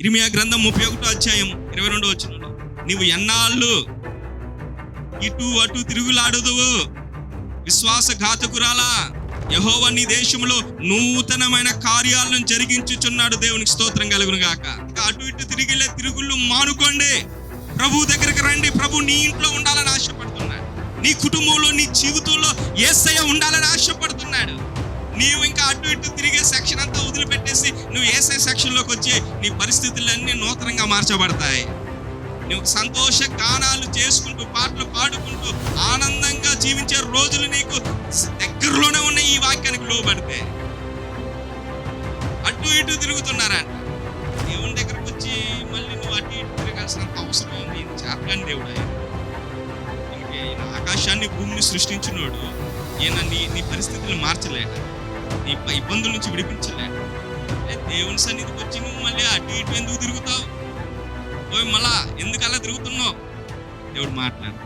ఇరిమియా గ్రంథం ముప్పై ఒకటో అధ్యాయం ఇరవై రెండో వచ్చినలో నీవు ఎన్నాళ్ళు ఇటు అటు తిరుగులాడుదువు? విశ్వాసఘాతకురాలా? యహోవ నీ దేశంలో నూతనమైన కార్యాలను జరిగించుచున్నాడు. దేవునికి స్తోత్రం కలుగును గాక. అటు ఇటు తిరిగిలే తిరుగుళ్ళు మానుకోండి. ప్రభు దగ్గరికి రండి. ప్రభు నీ ఇంట్లో ఉండాలని ఆశపడుతున్నాడు. నీ కుటుంబంలో నీ జీవితంలో ఏసయ్య ఉండాలని ఆశపడుతున్నాడు. వదిలిపెట్టేసి నువ్వు ఏసే సెక్షన్లోకి వచ్చి నీ పరిస్థితులన్నీ నూతనంగా మార్చబడతాయి. నువ్వు సంతోష గానాలు చేసుకుంటూ పాటలు పాడుకుంటూ ఆనందంగా జీవించే రోజులు నీకు దగ్గరలోనే ఉన్న ఈ వాక్యానికి లోబడితే. అటు ఇటు తిరుగుతున్నారంట. దేవుని దగ్గరకు వచ్చి మళ్ళీ నువ్వు అటు ఇటు తిరగాల్సినంత అవసరం ఉంది ఇది చేతగాని దేవుడు ఆయన ఆకాశాన్ని భూమిని సృష్టించినోడు. ఈయన నీ నీ పరిస్థితులు మార్చలేడు. నీ ప- ఇబ్బందుల నుంచి విడిపించలేడు దేవుని సన్నిధికి వచ్చి నువ్వు మళ్ళీ అటు ఇటు ఎందుకు తిరుగుతావు? ఓయ్ మళ్ళా ఎందుకు అలా తిరుగుతున్నావు? దేవుడు మాట్లాడు